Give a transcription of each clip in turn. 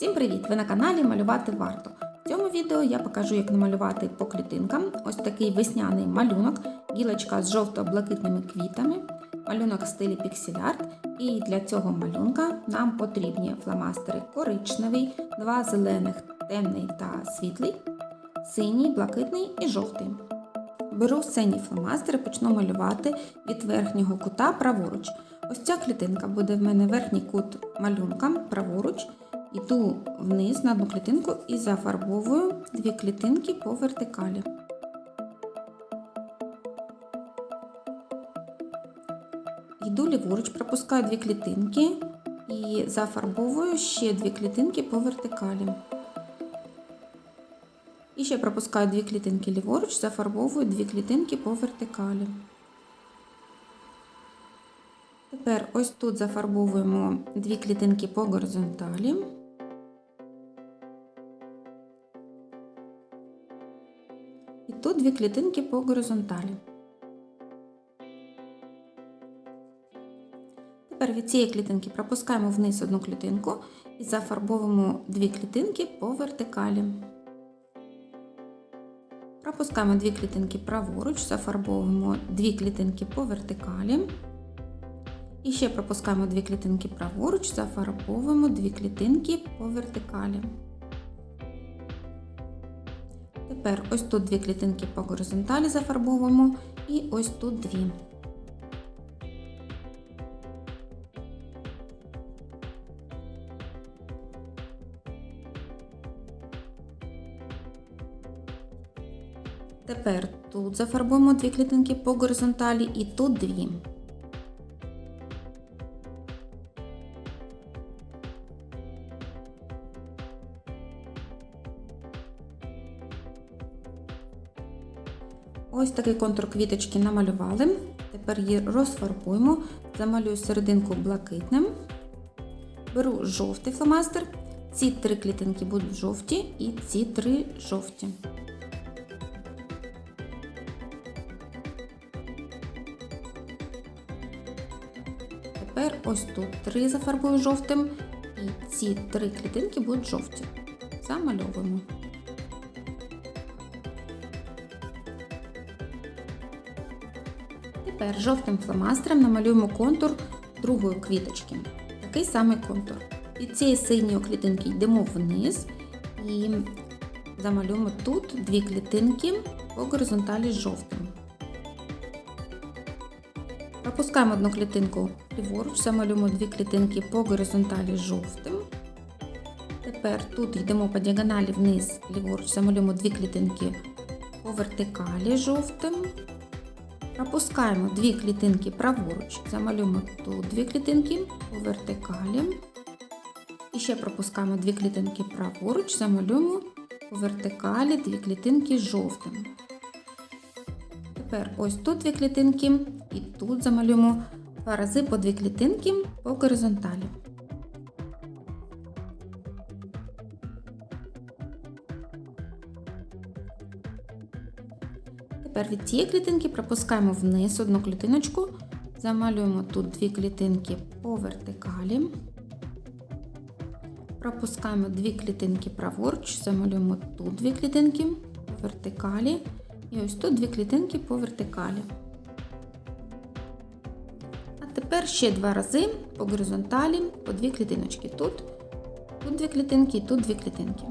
Всім привіт! Ви на каналі Малювати варто. В цьому відео я покажу, як намалювати по клітинкам ось такий весняний малюнок, гілочка з жовто-блакитними квітами, малюнок в стилі піксель-арт. І для цього малюнка нам потрібні фломастери коричневий, два зелених, темний та світлий, синій, блакитний і жовтий. Беру синій фломастер і почну малювати від верхнього кута праворуч. Ось ця клітинка буде в мене верхній кут малюнка праворуч. Йду вниз на одну клітинку і зафарбовую дві клітинки по вертикалі. Йду ліворуч, пропускаю дві клітинки і зафарбовую ще дві клітинки по вертикалі. І ще пропускаю дві клітинки ліворуч, зафарбовую дві клітинки по вертикалі. Тепер ось тут зафарбовуємо дві клітинки по горизонталі. Тут дві клітинки по горизонталі. Тепер від цієї клітинки пропускаємо вниз одну клітинку і зафарбовуємо дві клітинки по вертикалі. Пропускаємо дві клітинки праворуч, зафарбовуємо дві клітинки по вертикалі. І ще пропускаємо дві клітинки праворуч, зафарбовуємо дві клітинки по вертикалі. Тепер ось тут дві клітинки по горизонталі зафарбовуємо і ось тут дві. Тепер тут зафарбуємо дві клітинки по горизонталі і тут дві. Ось такий контур квіточки намалювали. Тепер її розфарбуємо, замалюю серединку блакитним. Беру жовтий фломастер. Ці три клітинки будуть жовті і ці три жовті. Тепер ось тут три зафарбую жовтим, і ці три клітинки будуть жовті. Замальовуємо. Тепер жовтим фломастером намалюємо контур другої квіточки. Такий самий контур. Від цієї синьої клітинки йдемо вниз і замалюємо тут дві клітинки по горизонталі з жовтим. Пропускаємо одну клітинку ліворуч, замалюємо дві клітинки по горизонталі з жовтим. Тепер тут йдемо по діагоналі вниз, ліворуч, замалюємо дві клітинки по вертикалі жовтим. Пропускаємо дві клітинки праворуч, замалюємо тут дві клітинки по вертикалі. І ще пропускаємо дві клітинки праворуч, замалюємо по вертикалі дві клітинки жовтим. Тепер ось тут дві клітинки і тут замалюємо два рази по дві клітинки по горизонталі. Тепер від цієї клітинки пропускаємо вниз одну клітиночку, замалюємо тут дві клітинки по вертикалі. Пропускаємо дві клітинки праворуч, замалюємо тут дві клітинки по вертикалі. І ось тут дві клітинки по вертикалі. А тепер ще два рази по горизонталі, по дві клітиночки. Тут, тут дві клітинки і тут дві клітинки.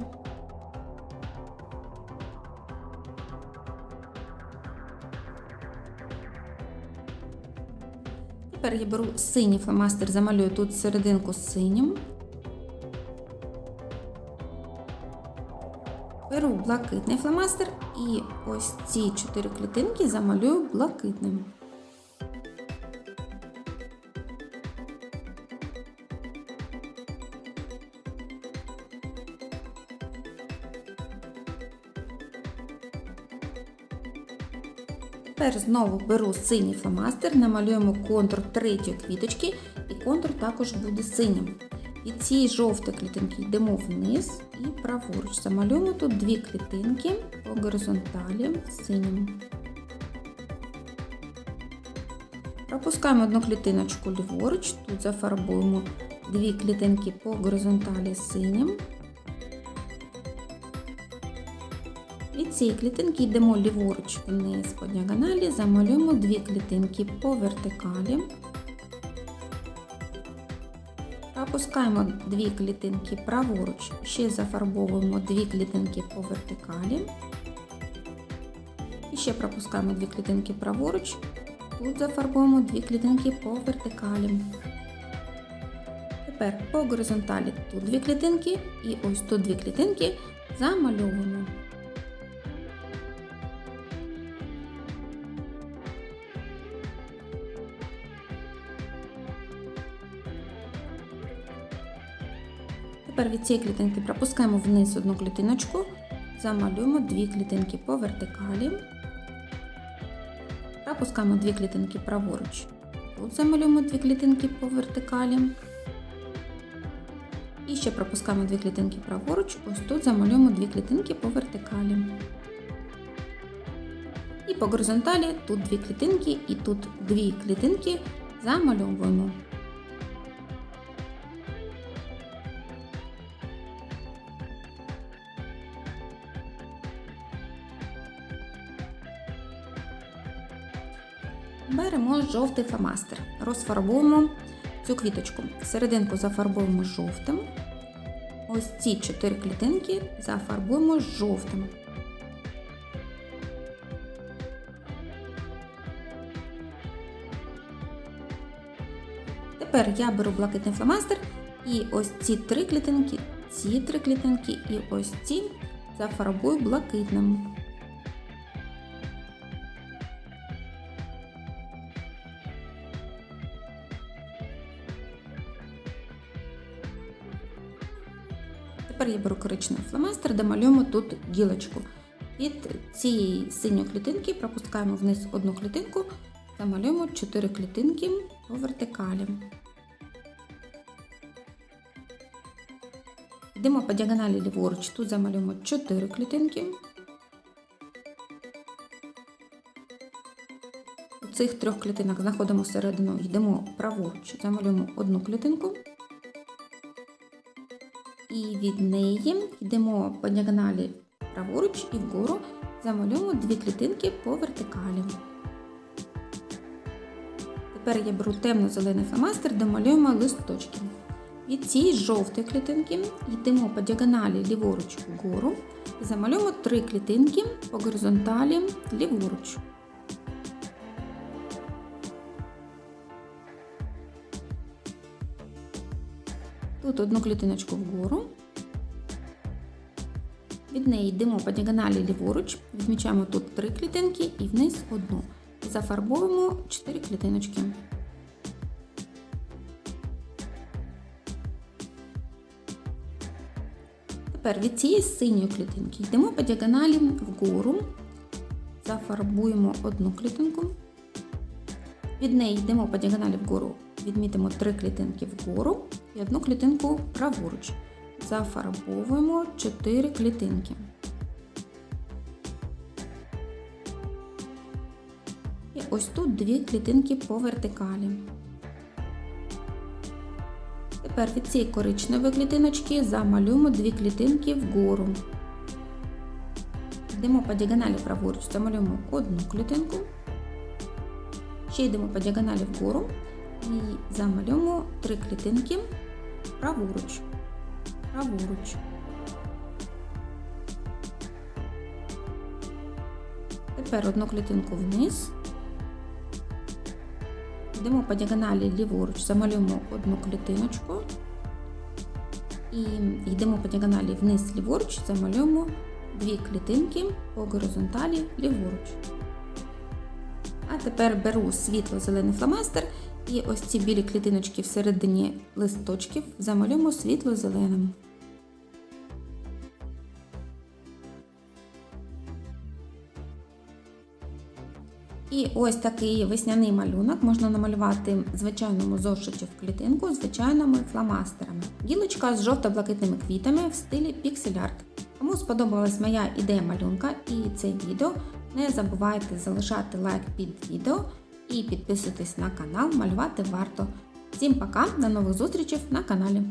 Тепер я беру синій фломастер, замалюю тут серединку синім. Беру блакитний фломастер і ось ці чотири клітинки замалюю блакитним. Тепер знову беру синій фломастер, намалюємо контур третьої квіточки, і контур також буде синім. І ці жовті клітинки йдемо вниз і праворуч. Замалюємо тут дві клітинки по горизонталі синім. Пропускаємо одну клітиночку ліворуч, тут зафарбуємо дві клітинки по горизонталі синім. Від цієї клітинки йдемо ліворуч вниз по діагоналі, замалюємо дві клітинки по вертикалі. Пропускаємо дві клітинки праворуч, ще зафарбовуємо дві клітинки по вертикалі. І ще пропускаємо дві клітинки праворуч. Тут зафарбуємо дві клітинки по вертикалі. Тепер по горизонталі тут дві клітинки і ось тут дві клітинки замальовуємо. Тепер від цієї клітинки пропускаємо вниз одну клітиночку, замалюємо дві клітинки по вертикалі. Пропускаємо дві клітинки праворуч. Тут замалюємо дві клітинки по вертикалі. І ще пропускаємо дві клітинки праворуч, ось тут замалюємо дві клітинки по вертикалі. І по горизонталі тут дві клітинки і тут дві клітинки замальовуємо. Беремо жовтий фломастер, розфарбуємо цю квіточку. Серединку зафарбуємо жовтим. Ось ці чотири клітинки зафарбуємо жовтим. Тепер я беру блакитний фломастер і ось ці три клітинки, ці три клітинки і ось ці зафарбую блакитним. Тепер я беру коричневий фломастер, де малюємо тут гілочку. Від цієї синьої клітинки пропускаємо вниз одну клітинку та малюємо 4 клітинки по вертикалі. Йдемо по діагоналі ліворуч, тут замалюємо 4 клітинки. У цих трьох клітинок знаходимо середину, йдемо праворуч, замалюємо одну клітинку. І від неї йдемо по діагоналі праворуч і вгору замалюємо дві клітинки по вертикалі. Тепер я беру темно-зелений фломастер, де малюємо листочки. Від цієї жовтої клітинки йдемо по діагоналі ліворуч вгору і замалюємо три клітинки по горизонталі ліворуч. Тут одну клітиночку вгору. Від неї йдемо по діагоналі ліворуч, відмічаємо тут три клітинки і вниз одну. Зафарбуємо 4 клітиночки. Тепер від цієї синьої клітинки йдемо по діагоналі вгору, зафарбуємо одну клітинку. Від неї йдемо по діагоналі вгору, відмітимо три клітинки вгору і одну клітинку праворуч. Зафарбовуємо 4 клітинки. І ось тут дві клітинки по вертикалі. Тепер від цієї коричневої клітиночки замалюємо дві клітинки вгору. Йдемо по діагоналі праворуч, замалюємо одну клітинку. Ще йдемо по діагоналі вгору і замалюємо три клітинки праворуч. Праворуч. Тепер одну клітинку вниз. Йдемо по діагоналі ліворуч, замалюємо одну клітиночку. І йдемо по діагоналі вниз ліворуч, замалюємо дві клітинки по горизонталі ліворуч. А тепер беру світло-зелений фломастер і ось ці білі клітиночки всередині листочків замалюємо світло-зеленим. І ось такий весняний малюнок можна намалювати в звичайному зошиті в клітинку звичайними фломастерами. Гілочка з жовто-блакитними квітами в стилі піксель-арт. Кому сподобалась моя ідея малюнка і це відео, не забувайте залишати лайк під відео і підписуйтесь на канал Малювати варто. Всім пока, до нових зустрічей на каналі!